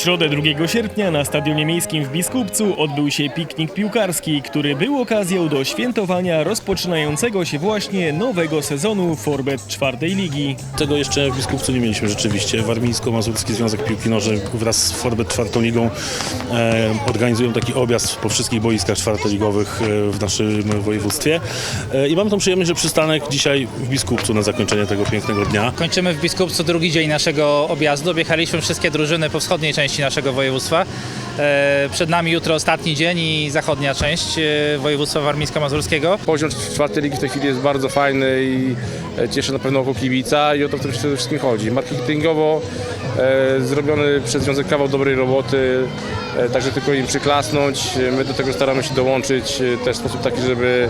W środę 2 sierpnia na Stadionie Miejskim w Biskupcu odbył się piknik piłkarski, który był okazją do świętowania rozpoczynającego się właśnie nowego sezonu Forbet czwartej ligi. Tego jeszcze w Biskupcu nie mieliśmy rzeczywiście. Warmińsko-Mazurski Związek Piłki Nożnej wraz z Forbet czwartą ligą e, organizują taki objazd po wszystkich boiskach czwartoligowych e, w naszym województwie. E, I mam tą przyjemność, że przystanek dzisiaj w Biskupcu na zakończenie tego pięknego dnia. Kończymy w Biskupcu drugi dzień naszego objazdu. Objechaliśmy wszystkie drużyny po wschodniej części naszego województwa. E, Przed nami jutro ostatni dzień i zachodnia część e, województwa warmińsko-mazurskiego. Poziom czwartej ligi w tej chwili jest bardzo fajny i e, cieszy na pewno oko kibica i o to w tym wszystkim chodzi. Marketingowo zrobiony przez Związek kawał dobrej roboty, także tylko im przyklasnąć. E, My do tego staramy się dołączyć e, też w sposób taki, żeby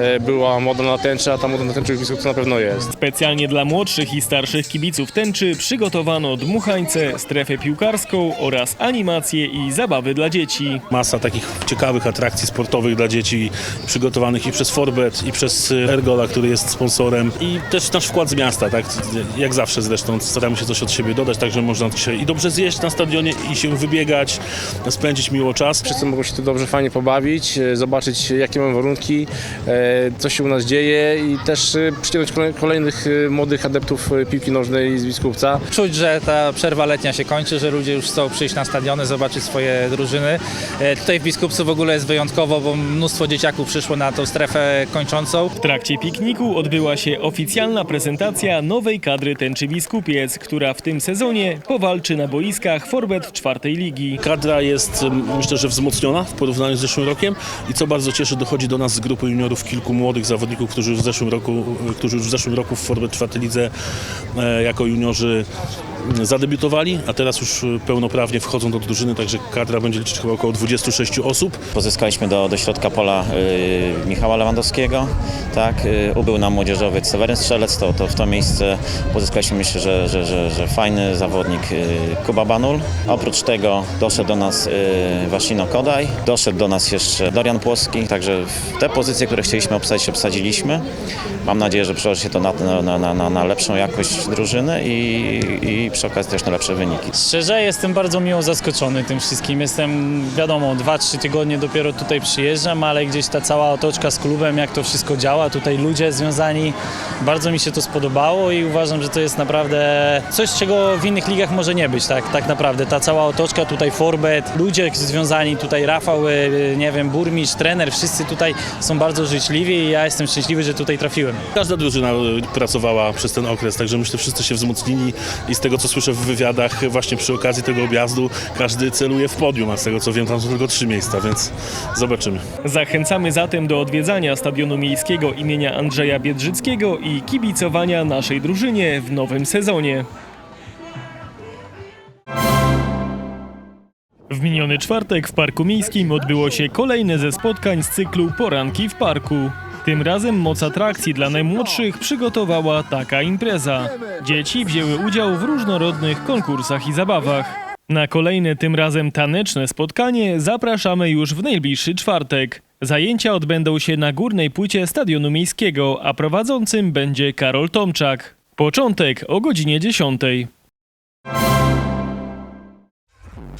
e, była moda na tęczę, a ta moda na tęczę w na pewno jest. Specjalnie dla młodszych i starszych kibiców tęczy przygotowano dmuchańce, strefę piłkarską oraz animacje i zabawy dla dzieci. Masa takich ciekawych atrakcji sportowych dla dzieci przygotowanych i przez Forbet, i przez e, Ergola, który jest sponsorem i też nasz wkład z miasta, tak? Jak zawsze zresztą staramy się coś od siebie dodać, także można dzisiaj i dobrze zjeść na stadionie i się wybiegać, spędzić miło czas. Wszyscy mogą się tu dobrze, fajnie pobawić, e, zobaczyć jakie mamy warunki, e, co się u nas dzieje i też e, przyciągnąć kolej- kolejnych młodych adeptów piłki nożnej z Biskupca. Czuć, że ta przerwa letnia się kończy, że ludzie już chcą przyjść na stadiony, zobaczyć swoje drużyny. Tutaj w Biskupcu w ogóle jest wyjątkowo, bo mnóstwo dzieciaków przyszło na tą strefę kończącą. W trakcie pikniku odbyła się oficjalna prezentacja nowej kadry tęczy Biskupiec, która w tym sezonie powalczy na boiskach Forbet czwartej ligi. Kadra jest myślę, że wzmocniona w porównaniu z zeszłym rokiem i co bardzo cieszy, dochodzi do nas z grupy juniorów kilku młodych zawodników, którzy już w zeszłym roku, którzy już w zeszłym roku w Forbet czwartej lidze e, jako juniorzy zadebiutowali, a teraz już e, pełnoprawnie wchodzą do drużyny, także kadra będzie liczyć chyba około 26 osób. Pozyskaliśmy do, do środka pola y, Michała Lewandowskiego, tak, y, ubył nam młodzieżowiec Seweryn Strzelec, to, to w to miejsce pozyskaliśmy myślę, że, że, że, że fajny zawodnik y, Kuba Banul. Oprócz tego doszedł do nas y, Wasino Kodaj, doszedł do nas jeszcze Dorian Płoski, także te pozycje, które chcieliśmy obsadzić, obsadziliśmy. Mam nadzieję, że przełoży się to na, na, na, na, lepszą jakość drużyny i, i przy okazji też na lepsze wyniki. Szczerze jestem bardzo miło zaskoczony tym wszystkim. Jestem, wiadomo, 2-3 tygodnie dopiero tutaj przyjeżdżam, ale gdzieś ta cała otoczka z klubem, jak to wszystko działa, tutaj ludzie związani, bardzo mi się to spodobało i uważam, że to jest naprawdę coś, czego w innych ligach może nie być, tak, tak naprawdę. Ta cała otoczka, tutaj Forbet, ludzie związani, tutaj Rafał, y, nie wiem, burmistrz, trener, wszyscy tutaj są bardzo życzliwi i ja jestem szczęśliwy, że tutaj trafiłem. Każda drużyna e, pracowała przez ten okres, także myślę, że wszyscy się wzmocnili i z tego, co słyszę w wywiadach właśnie przy okazji tego objazdu, każdy celuje w podium, a z tego, co wiem, tam są tylko trzy miejsca, więc zobaczymy. Zachęcamy zatem do odwiedzania Stadionu Miejskiego imienia Andrzeja Biedrzyckiego i kibicowania naszej drużynie w nowym sezonie. W miniony czwartek w Parku Miejskim odbyło się kolejne ze spotkań z cyklu Poranki w Parku. Tym razem moc atrakcji dla najmłodszych przygotowała taka impreza. Dzieci wzięły udział w różnorodnych konkursach i zabawach. Na kolejne tym razem taneczne spotkanie zapraszamy już w najbliższy czwartek. Zajęcia odbędą się na górnej płycie Stadionu Miejskiego, a prowadzącym będzie Karol Tomczak. Początek o godzinie 10.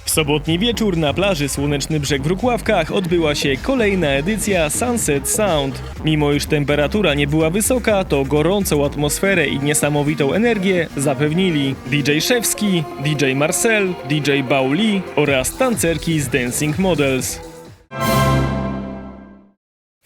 W sobotni wieczór na plaży Słoneczny Brzeg w Rukławkach odbyła się kolejna edycja Sunset Sound. Mimo iż temperatura nie była wysoka, to gorącą atmosferę i niesamowitą energię zapewnili DJ Szewski, DJ Marcel, DJ Bauli oraz tancerki z Dancing Models.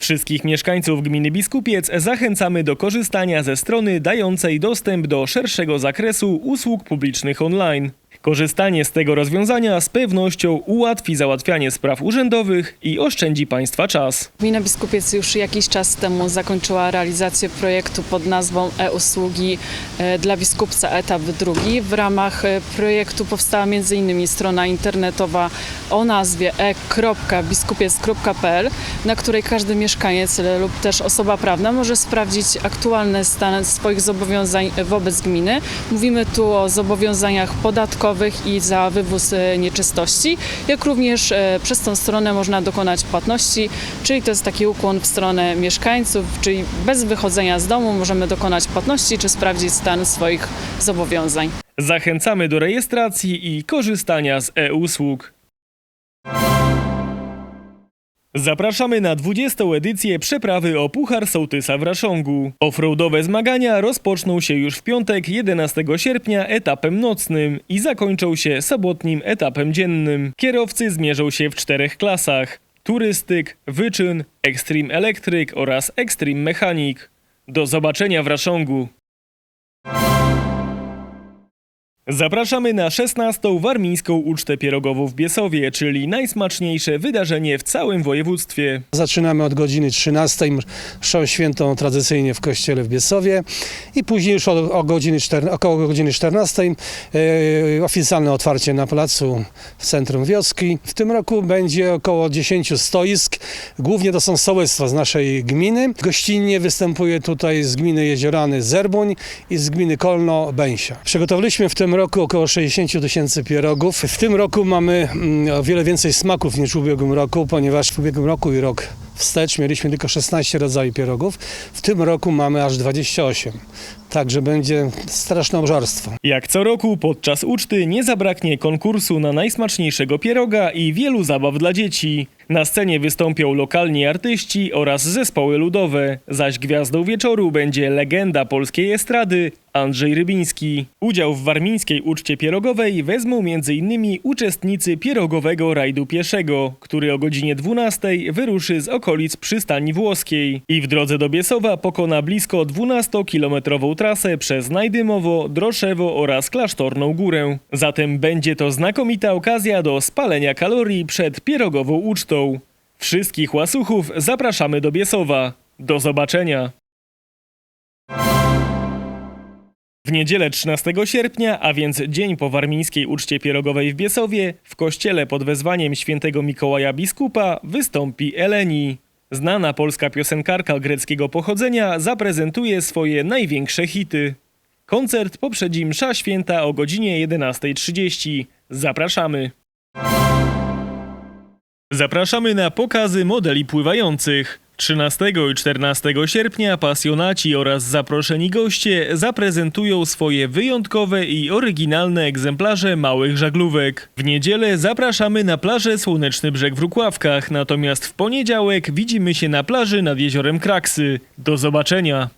Wszystkich mieszkańców gminy Biskupiec zachęcamy do korzystania ze strony dającej dostęp do szerszego zakresu usług publicznych online. Korzystanie z tego rozwiązania z pewnością ułatwi załatwianie spraw urzędowych i oszczędzi Państwa czas. Gmina Biskupiec już jakiś czas temu zakończyła realizację projektu pod nazwą e-usługi e, dla Biskupca etap drugi. W ramach e, projektu powstała m.in. strona internetowa o nazwie e.biskupiec.pl, na której każdy mieszkaniec e, lub też osoba prawna może sprawdzić aktualny stan swoich zobowiązań wobec gminy. Mówimy tu o zobowiązaniach podatkowych, ściekowych i za wywóz e, nieczystości, jak również e, przez tą stronę można dokonać płatności, czyli to jest taki ukłon w stronę mieszkańców, czyli bez wychodzenia z domu możemy dokonać płatności czy sprawdzić stan swoich zobowiązań. Zachęcamy do rejestracji i korzystania z e-usług. Zapraszamy na 20. edycję przeprawy o Puchar Sołtysa w Raszongu. Offroadowe zmagania rozpoczną się już w piątek 11 sierpnia etapem nocnym i zakończą się sobotnim etapem dziennym. Kierowcy zmierzą się w czterech klasach: turystyk, wyczyn, extreme elektryk oraz extreme mechanik. Do zobaczenia w Raszongu. Zapraszamy na 16. Warmińską Ucztę Pierogową w Biesowie, czyli najsmaczniejsze wydarzenie w całym województwie. Zaczynamy od godziny 13, mszę świętą tradycyjnie w kościele w Biesowie i później już o, o godziny 4, około godziny 14 e, oficjalne otwarcie na placu w centrum wioski. W tym roku będzie około 10 stoisk, głównie to są sołectwa z naszej gminy. Gościnnie występuje tutaj z gminy Jeziorany Zerbuń i z gminy Kolno Bęsia. Przygotowaliśmy w tym roku około 60 tysięcy pierogów. W tym roku mamy mm, o wiele więcej smaków niż w ubiegłym roku, ponieważ w ubiegłym roku i rok wstecz mieliśmy tylko 16 rodzajów pierogów. W tym roku mamy aż 28. Także będzie straszne obżarstwo. Jak co roku podczas uczty nie zabraknie konkursu na najsmaczniejszego pieroga i wielu zabaw dla dzieci. Na scenie wystąpią lokalni artyści oraz zespoły ludowe, zaś gwiazdą wieczoru będzie legenda polskiej estrady Andrzej Rybiński. Udział w warmińskiej uczcie pierogowej wezmą m.in. uczestnicy pierogowego rajdu pieszego, który o godzinie 12 wyruszy z okolic przystani włoskiej i w drodze do Biesowa pokona blisko 12-kilometrową trasę przez Najdymowo, Droszewo oraz Klasztorną Górę. Zatem będzie to znakomita okazja do spalenia kalorii przed pierogową ucztą. Wszystkich łasuchów zapraszamy do Biesowa. Do zobaczenia! W niedzielę 13 sierpnia, a więc dzień po warmińskiej uczcie pierogowej w Biesowie, w kościele pod wezwaniem świętego Mikołaja Biskupa wystąpi Eleni. Znana polska piosenkarka greckiego pochodzenia zaprezentuje swoje największe hity. Koncert poprzedzi msza święta o godzinie 11.30. Zapraszamy! Zapraszamy na pokazy modeli pływających. 13 i 14 sierpnia pasjonaci oraz zaproszeni goście zaprezentują swoje wyjątkowe i oryginalne egzemplarze małych żaglówek. W niedzielę zapraszamy na plażę Słoneczny Brzeg w Rukławkach, natomiast w poniedziałek widzimy się na plaży nad jeziorem Kraksy. Do zobaczenia!